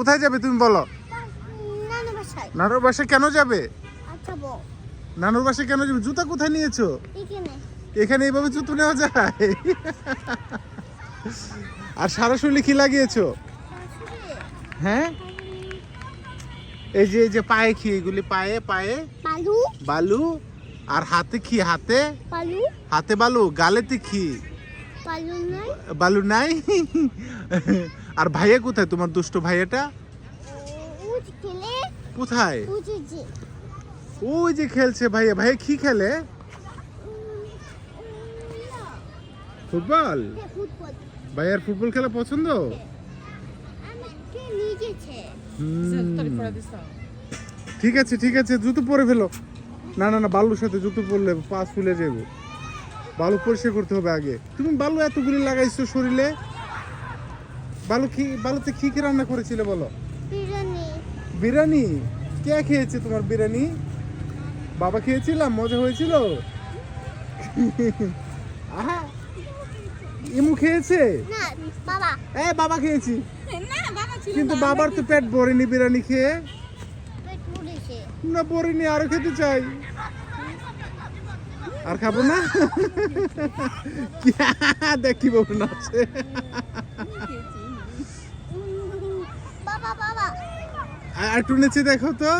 কোথায় যাবে তুমি বলো? নানুর বাসায়। কেন যাবে? আচ্ছা নানুর বাসায় কেন যাবে? জুতা কোথায় নিয়েছো? এখানে। এইভাবে জুতো নেওয়া যায়? আর সারা শরীরে কি লাগিয়েছো? হ্যাঁ? এই যে এই যে পায়ে কি এগুলি? পায়ে পায়ে? বালু। আর হাতে কি? হাতে? হাতে বালু? গালেতে কি? নাই। বালু নাই? আর ভাইয়া কোথায়? তোমার দুষ্ট ভাইয়াটা? কোথায়? ওই যে খেলছে ভাইয়া। ভাইয়া কি খেলে? ফুটবল? ভাইয়ার ফুটবল খেলা পছন্দ। ঠিক আছে ঠিক আছে, জুতো পরে ফেলো। না না না, বালুর সাথে জুতো পরলে পা ফুলে যাব। বালু পরিষ্কার করতে হবে আগে। তুমি বালু এতগুলি লাগাইছো শরীরে? বালু কি বালুতে কি কি রান্না করেছিলে বলো? বিরিয়ানি। বিরিয়ানি? কে খেয়েছে তোমার বিরিয়ানি? বাবা খেয়েছিলাম মজা হয়েছিল? আহা! ইমু খেয়েছে? না বাবা। এ বাবা খেয়েছি। না বাবা ছিল কিন্তু বাবার তো পেট ভরেনি বিরিয়ানি খেয়ে। পেট না ভরেনি আরও খেতে চাই। আর খাব না? দেখি বাবু নাচে। আর একটু নিচে দেখো তো।